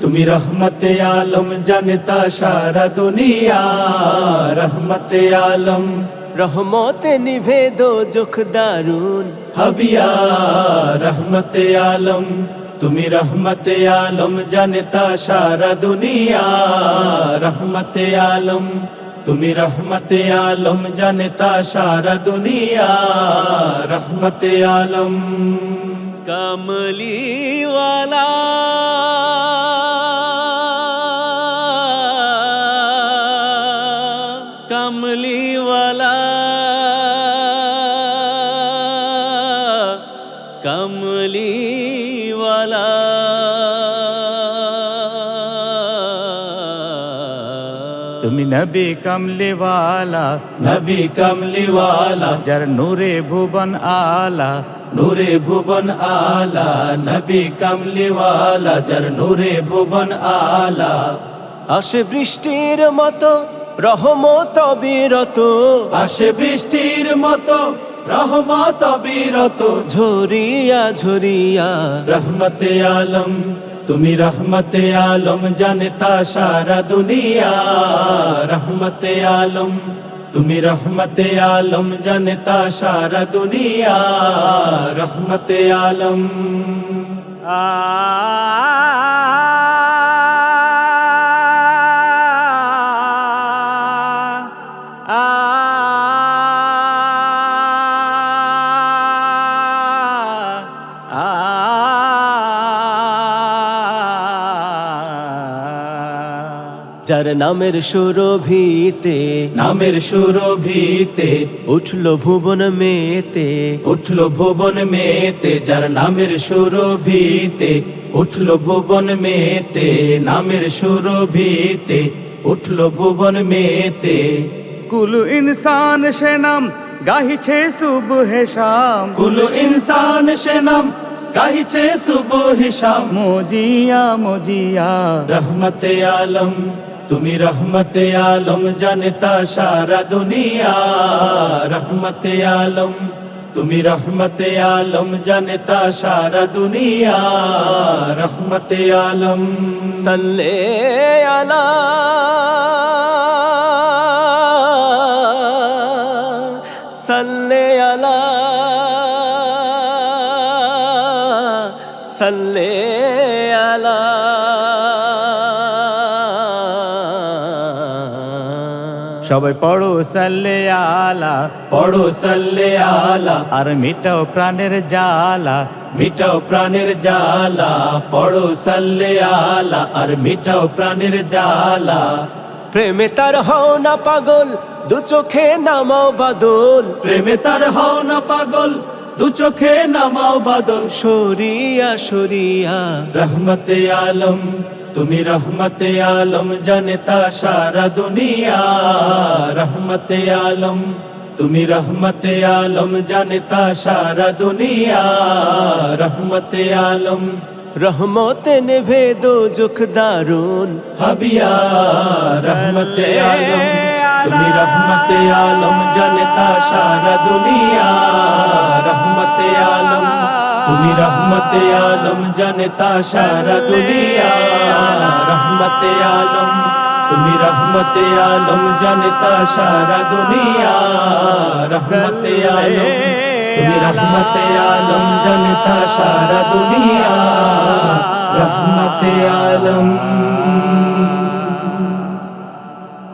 তুমি রহমতে আলম জানতা সারা দুনিয়া। রহমতে আলম। রহমতে নিভে দো জোখ দারুণ হবিয়া রহমতে আলম। তুমি রহমতে আলম জানতা সারা দুনিয়া। রহমতে আলম। তুমি রহমতে আলম জানতা সারা দুনিয়া। রহমতে আলম। কমলি কমলিওয়ালা কমলিওয়ালা তুমি নবী কমলিওয়ালা। নবী কমলিওয়ালা। যার নূরে ভুবন আলা। নূরে ভুবন আলা। নবী কমলিওয়ালা যার নূরে ভুবন আলা। আসে বৃষ্টির মতো রহমত বিরত। আসে বৃষ্টির মতো রহমত বীরত। ঝরিয়া ঝরিয়া। রহমতে আলম তুমি রহমতে আলম জানতা সারা দুনিয়া। রহমতে আলম তুমি রহমতে আলম জানতা সারা দুনিয়া। রহমতে আলম। যার নামের সুরভিতে নামের সুরভিতে উঠল ভুবন মেতে উঠল ভুবন মেতে যার নামের সুরভিতে উঠল ভুবন মেতে নামের সুরভিতে উঠল ভুবন মেতে। কুলু ইনসান সে নাম গাহিছে সুবহে শাম। কুল ইনসান সে নাম গাইছে সুবহ হিসাম মজিয়া মজিয়া। রহমতে আলম। তুমি রহমতে আলম জানতা সারা দুনিয়া রহমতে আলম তুমি রহমতে আলম জানতা সারা দুনিয়া রহমতে আলম সল্লে আলা সল্লে আলা সবাই পড়ো সাল্লে আলা পড়ো সাল্লে আলা। আর মিটাও প্রাণের জালা মিটাও প্রাণের জালা পড়ো সাল্লে আলা। আর মিটাও প্রাণের জালা প্রেমে তার হও না পাগল দু চোখে নামাও বাদল। প্রেমে তার হও না পাগল দু চোখে নামাও বাদল। সরিয়া সরিয়া। রহমতে আলম তুমি রহমতে আলম জানতা সারা দুনিয়া। রহমতে আলম তুমি রহমতে আলম জানতা সারা দুনিয়া। রহমতে আলম রহমতে নেভে দো জোখ দারুণ। হবিয়া রহমতে আলম তুমি রহমতে আলম জানতা সারা দুনিয়া। রহমতে আলম তুমি রহমতে আলম জানতা সারা দুনিয়া রহমতে আলম তুমি রহমতে আলম জানতা সারা দুনিয়া রহমতে আলম তুমি রহমতে আলম জানতা সারা দুনিয়া রহমতে আলম